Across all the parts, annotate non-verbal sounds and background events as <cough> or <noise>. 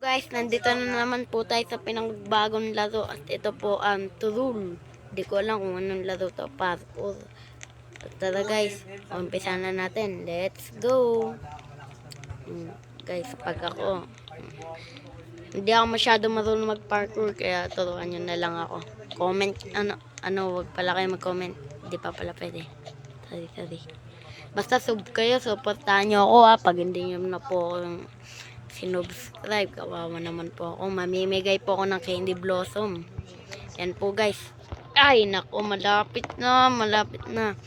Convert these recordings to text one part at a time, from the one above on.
Guys, nandito na naman po tayo sa pinagbagong laro at ito po ang Turul. Hindi ko alam kung anong laro to. Parkour. Tara guys, umpisa na natin. Let's go! Mm, Guys, pag ako, mm, hindi ako masyado marunong mag-parkour kaya turuan nyo na lang ako. Comment, ano, ano, wag pala kayo mag-comment. Hindi pa pala pwede. Sorry, sorry. Basta sub kayo, supportahan nyo ako ha. Pag hindi nyo na po yung sinubscribe, kawawa naman po ako. Mamimigay po ako ng candy blossom. Yan po guys. Ay, nako, malapit na, malapit na.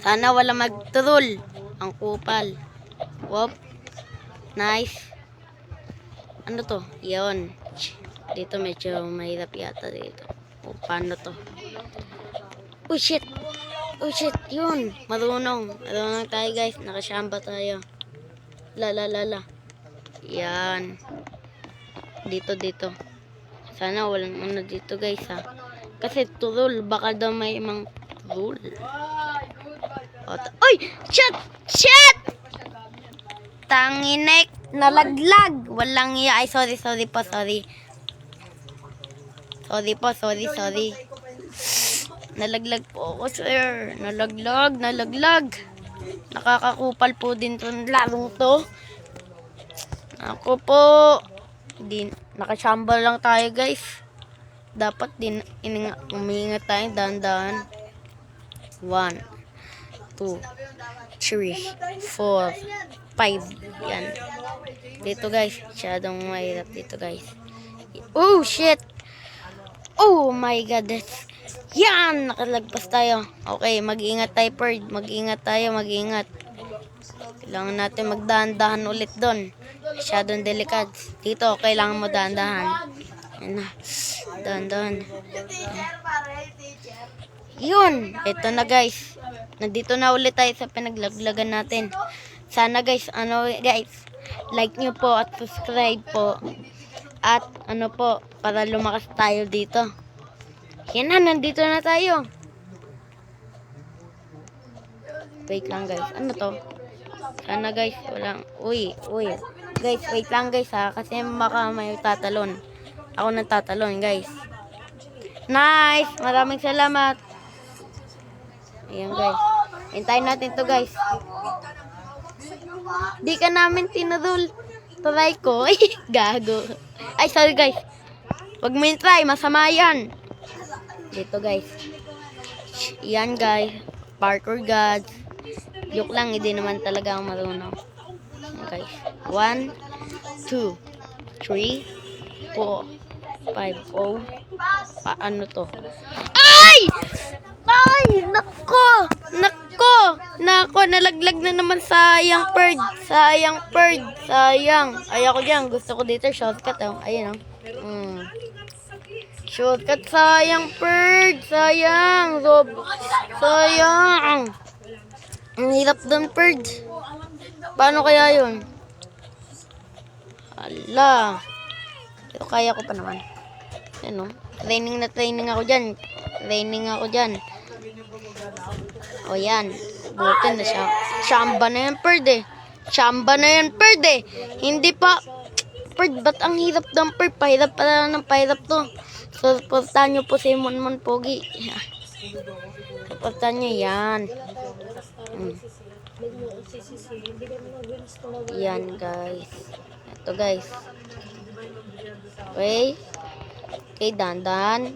Sana wala magturol. Ang kupal. Whoop. Nice. Ano to? Yon. Dito medyo mahirap yata dito. O, paano to? Oh shit! Oh shit! Yun! Marunong. Marunong tayo guys. Nakashamba tayo. La la la la. Yan. Dito dito. Sana walang ano dito guys ha. Kasi turul. Baka daw may imang turul. O, ta- Uy! Shit! Shit! Tanginek! Nalaglag! Walang iya. Ay, sorry, sorry po, sorry. Sorry po, sorry, sorry. Nalaglag po ako, sir. Nalaglag, nalaglag. Nakakakupal po din itong larong to. Ako po. Di, nakasamba lang tayo, guys. Dapat din, ininga, umiingat tayo, dahan-dahan. One, two, three, four, five. Yan. Dito, guys. Masyadong mahirap dito, guys. Oh, shit! Oh my God. that's- Yan! Nakalagpas tayo. Okay, mag-ingat tayo, Perd. Mag-ingat tayo, mag-ingat. Kailangan natin magdahan-dahan ulit doon. Masyadong delikad. Dito, kailangan mo dahan-dahan. Yan na. Dahan-dahan. Yun! Ito na guys. Nandito na ulit tayo sa pinaglaglagan natin. Sana guys, ano guys, like nyo po at subscribe po. At ano po, para lumakas tayo dito. Yan na, nandito na tayo. Wait lang guys, ano to? Sana guys, walang, uy, uy. Guys, wait lang guys ha, kasi baka may tatalon. Ako nang tatalon guys. Nice! Maraming salamat. Ayan guys. Hintayin natin to guys. Di ka namin tinudol. Try ko. <laughs> Gago. Ay, sorry guys. Huwag mo yung try. Masama yan. Dito guys. Yan guys. Parkour gods. Joke lang. Hindi naman talaga ako marunong. One, two, three, four, five, oh. Paano to? Ay! Ay! Nako! Nako! Nako, nalaglag na naman sayang bird. Sayang bird. Sayang. Ayoko dyan. Gusto ko dito shortcut. Oh. Ayun oh. Mm. Shortcut. Sayang bird. Sayang. Rob. Sayang. Ang hirap doon bird. Paano kaya yun? Ala. Pero kaya ko pa naman. Ano? Training na training ako dyan. Training ako dyan. O yan. Buti na siya. Chamba na yan, Perd eh. Chamba na yan, Perd eh. Hindi pa. Perd, ba't ang hirap ng Perd? Pahirap pala ng pahirap to. So, supportahan nyo po si Monmon Pogi. <laughs> Supportahan nyo yan. Mm. Yan, guys. Ito, guys. Okay. Okay, dandan.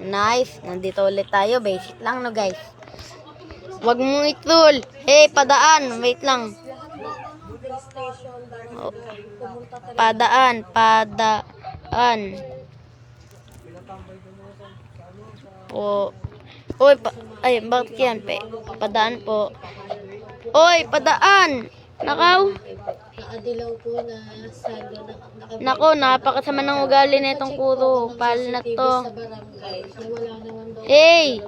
Nice. Nandito ulit tayo. Basic lang, no, guys. Huwag mong itul. Hey, padaan. Wait lang. Oh. Padaan. Padaan. Po. Oy, pa ay, bakit yan, pe? Padaan po. Oy, padaan. Nakaw. Nakadilaw po na naka Nako, napakasama ng ugali na itong kuro. Pal na to. Hey!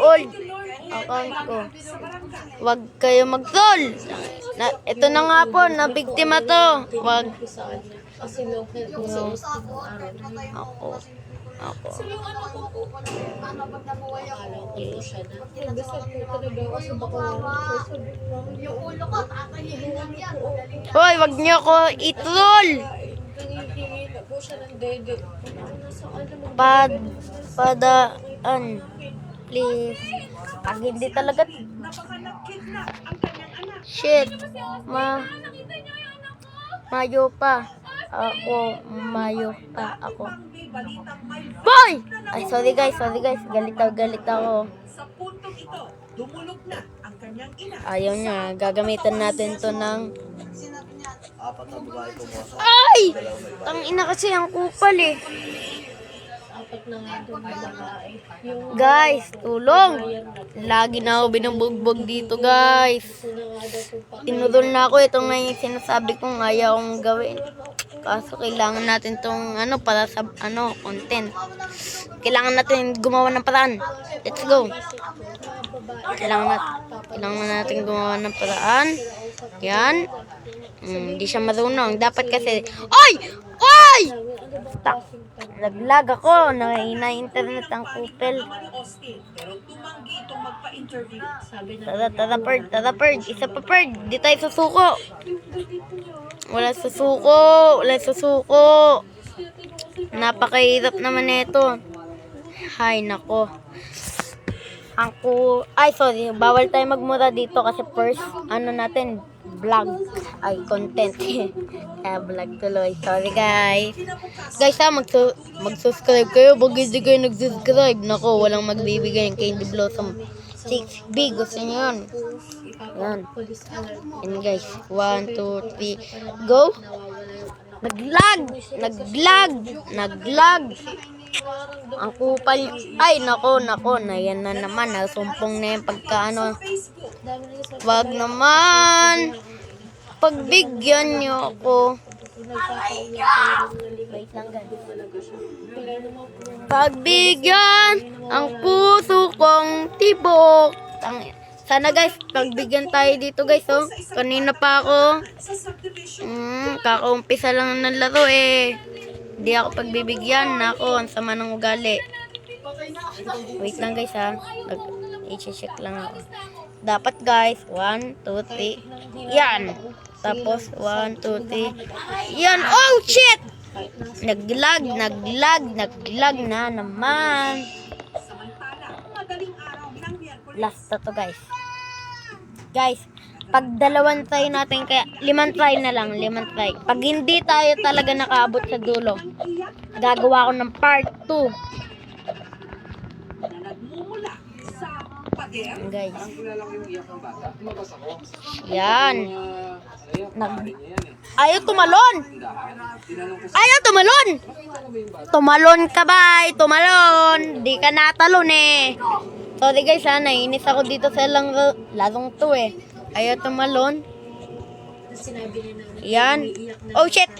Oy! Account ko. Huwag kayo mag-troll. Na, ito na nga po, na biktima to. Huwag. Kasi local po sa. Ako. Ako. Akala ko po siya na. Nagdasal po talaga ako sa Bacolod. Yung ulo ko, tatayin. Hoy, wag niyo ako i-troll. Nangihingi na po siya ng dede. Ano, Pad, padaan. Please. Pag hindi talaga... Shit. Ma... Mayo pa. Ako, mayo pa ako. Boy! Ay, sorry guys, sorry guys. Galit ako, galit ako. Sa puntong ito, dumulog na ang kanyang ina. Ayaw niya. Gagamitan natin to ng... Ay! Ang ina kasi ang kupal eh. na na Guys, tulong! Lagi na ako binubugbog dito, guys. Tinudol na ako. Ito nga yung sinasabi kong ayaw kong gawin. Kaso kailangan natin tong ano para sa ano content. Kailangan natin gumawa ng paraan. Let's go. Kailangan natin, kailangan natin gumawa ng paraan. Yan. Mm, Hindi siya marunong. Dapat kasi... Oy! Oy! Tak. Laglag ako. Nangina internet ang kupel. Tara, tara, Perd. Tara, Perd. Isa pa, Perd. Di tayo susuko. Wala susuko. Wala susuko. Napakahirap naman nito. Hay, nako. Ang ku... Ay, sorry. Bawal tayo magmura dito kasi first, ano natin, vlog. Ay, content. <laughs> Kaya vlog tuloy. Sorry, guys. Guys, ha, magsu mag-subscribe kayo. Pag hindi kayo nag-subscribe, nako, walang magbibigay ng Candy Blossom 6B. Gusto nyo yun? Yan. Yan, guys. 1, 2, 3, go! Naglag! Naglag! Naglag! Ang kupal. Ay, nako, nako. Na yan na naman. Nasumpong na yung pagka ano. Dami na sa Wag naman. Pagbigyan niyo ako. Pagbigyan ang puso kong tibok. Tang sana guys, pagbigyan tayo dito guys, oh. Kanina pa ako. Hmm, kakaumpisa lang ng laro eh. Hindi ako pagbibigyan. Nako, ang sama ng ugali. Wait lang guys ha. Nag i-check lang ako. Dapat guys, 1, 2, 3. Yan. Tapos 1, 2, 3. Yan. Oh shit! Naglag, naglag, naglag na naman. Last na to guys. Guys, pag dalawan try natin, kaya limang try na lang, limang try. Pag hindi tayo talaga nakaabot sa dulo, gagawa ko ng part 2. na nagmumula sa pader. Guys. Yan. Nag Ayaw tumalon! Ayaw tumalon! Tumalon ka ba? Tumalon! Di ka natalon eh. Sorry guys ah, ha, nainis ako dito sa lang lalong to eh. Ayaw tumalon. Yan. Oh shit!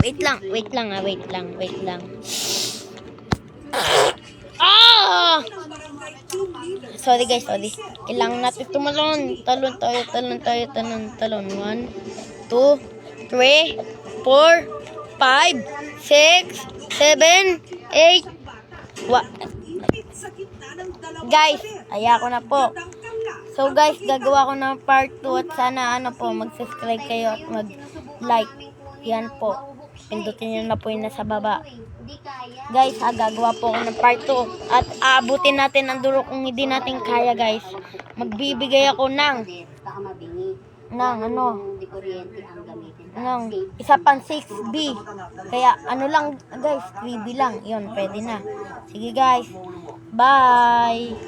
Wait lang, wait lang ha, wait lang, wait lang. Ah! Sorry guys, sorry. Kailangan natin tumalon. Talon tayo, talon tayo, talon, talon. 1, 2, 3, 4, 5, 6, 7, 8, 1 guys, aya ko na po. So guys, gagawa ko ng part 2 at sana ano po, mag-subscribe kayo at mag-like. Yan po. Pindutin nyo na po yung nasa baba. Guys, ha, gagawa po ako ng part 2. At aabutin natin ang dulo kung hindi natin kaya guys. Magbibigay ako ng ng ano, ng isa pang 6B. Kaya ano lang guys, 3B lang. Yun, pwede na. Sige guys. Bye!